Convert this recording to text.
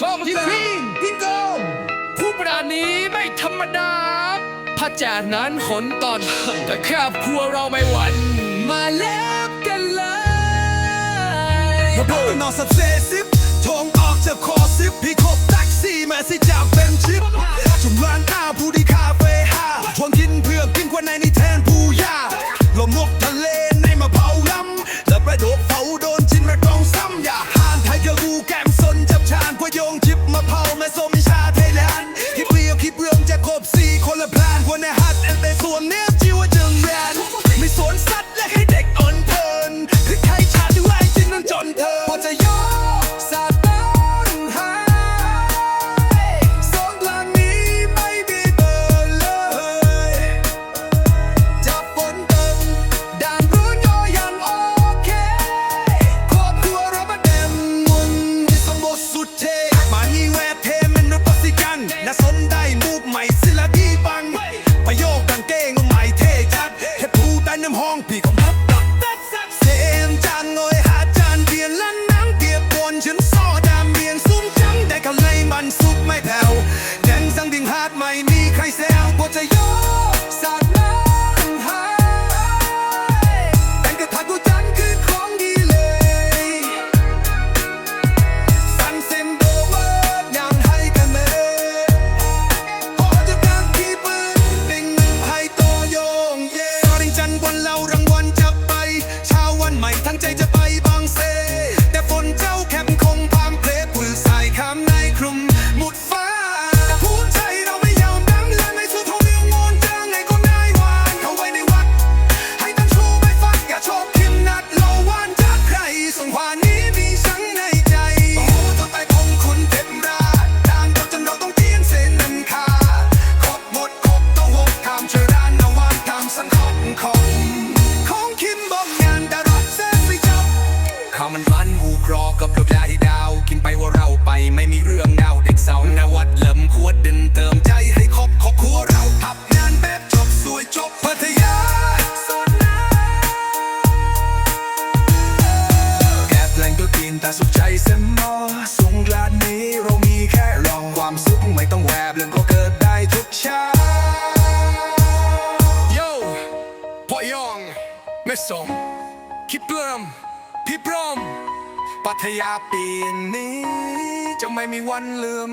สมจริงพี่โองผู้ปราณีไม่ธรรมดาพระจ่านั้นขนตอนแต่แค่อบครัวเราไม่หวั่นมาแล้วกันเลยมาบบนอนสับเซซิปทงออกจากคอซิปพี่ขบแท็กซี่มาสิจากเป็นชิป provocan, que 想在这。 จบพัทยาแอบแรงก็กินแต่สุขใจเสมอสงกรานนี้เรามีแค่รอความสุขไม่ต้องแวบเรื่องก็เกิดได้ทุกเช้าโย่พ่อยองไม่สมคิดเพิ่มพี่พร้อมพัทยาปีนี้จะไม่มีวันลืม